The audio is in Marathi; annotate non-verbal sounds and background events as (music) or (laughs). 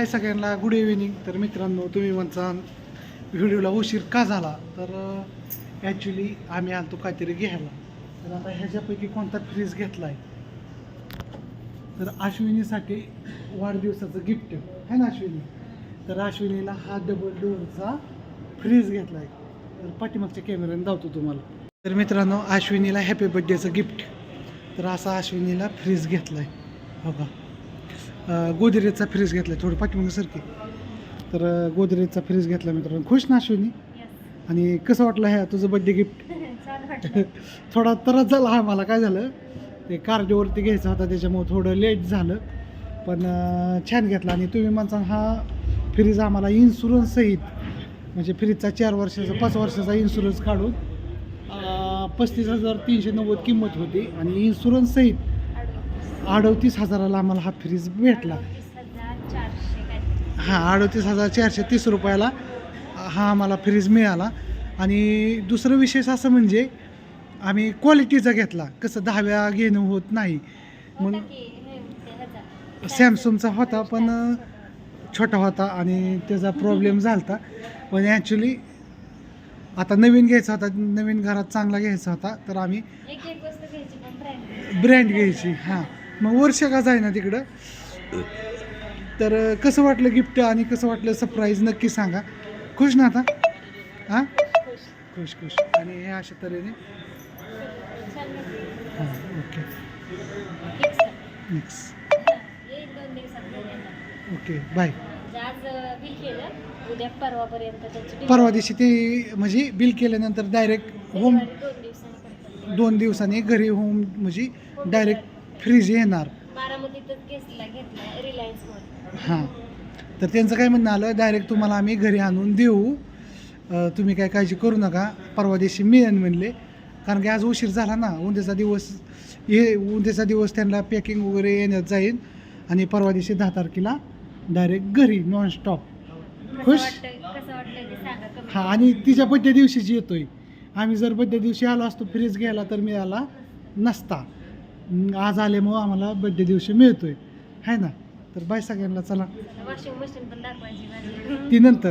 हाय सगळ्यांना गुड इव्हिनिंग तर मित्रांनो तुम्ही म्हणसान व्हिडिओला उशीर का झाला? तर ॲक्च्युली आम्ही आलतो काहीतरी घ्यायला. तर आता ह्याच्यापैकी कोणता फ्रीज घेतला आहे तर अश्विनीसाठी वाढदिवसाचं गिफ्ट आहे ना अश्विनी? तर अश्विनीला हा डबल डोअरचा फ्रीज घेतला आहे तर पाठीमागच्या कॅमेऱ्याने धावतो तुम्हाला. तर मित्रांनो अश्विनीला हॅपी बड्डेचं गिफ्ट तर असा अश्विनीला फ्रीज घेतला आहे बघा. गोदरेजचा फ्रीज घेतला आहे थोडं पाठीमागं सरकी तर गोदरेजचा फ्रीज घेतला मित्रांनो. खुश ना अश्विनी आणि कसं वाटलं ह्या तुझं बड्डे गिफ्ट (laughs) (laughs) थोडा त्रास झाला. हा मला काय झालं? ते कार्डवरती घ्यायचा होता. त्याच्यामुळं थोडं लेट झालं. पण छान घेतला. आणि तुम्ही म्हणता हा फ्रीज आम्हाला इन्शुरन्स सहित म्हणजे फ्रीजचा चार वर्षाचा पाच वर्षाचा इन्शुरन्स काढून पस्तीस हजार तीनशे नव्वद किंमत होती. आणि इन्शुरन्स सहित अडतीस हजाराला आम्हाला हा फ्रीज भेटला. हां अडतीस हजार चारशे तीस रुपयाला हा आम्हाला फ्रीज मिळाला. आणि दुसरं विशेष असं म्हणजे आम्ही क्वालिटीचा घेतला. कसं दहाव्या घेणं होत नाही. मग सॅमसंगचा होता पण छोटा होता आणि त्याचा प्रॉब्लेम झाला होता पण ॲक्च्युली आता नवीन घ्यायचा होता नवीन घरात चांगला घ्यायचा होता तर आम्ही एक एक वस्तू घ्यायची पण ब्रँड ब्रँड घ्यायची हां. मग वर्ष का जाईना तिकडं? तर कसं वाटलं गिफ्ट आणि कसं वाटलं सरप्राईज नक्की सांगा. खुश ना आता? हां? खुश. खुश आणि हे अशा तऱ्हेने? छान वाटलं. हां ओके. Fix. नेक्स्ट दोन दिवसात. ओके बाय म्हणजे आज अं, बिल केलं. उद्या परवापर्यंत त्याची delivery. परवा दिवशी ते म्हणजे बिल केल्यानंतर डायरेक्ट होम दोन दिवसांनी करतात. दोन दिवसांनी घरी होम म्हणजे डायरेक्ट फ्रीज येणार. बारामतीतच घेतला घेतला रिलायन्समध्ये. हां. तर त्यांचं काय म्हणणं आलं डायरेक्ट तुम्हाला आम्ही घरी आणून देऊ. तुम्ही काय काळजी करू नका. परवा दिवशी मिळेल म्हणले. कारण की आज उशीर झाला ना उद्याचा दिवस ये उद्याचा दिवस त्यांना पॅकिंग वगैरे येण्यात जाईल. आणि परवा दिवशी दहा तारखेला डायरेक्ट घरी नॉन स्टॉप कसं खुश? हां आणि तिच्या बड्डे दिवशीच येतोय आम्ही जर बड्डे दिवशी आलो असतो फ्रीज घ्यायला तर मिळाला नसता. आज आल्यामुळं आम्हाला बड्डे दिवशी मिळतोय. आहे ना? तर बाय सगळ्यांना चला. ती नंतर.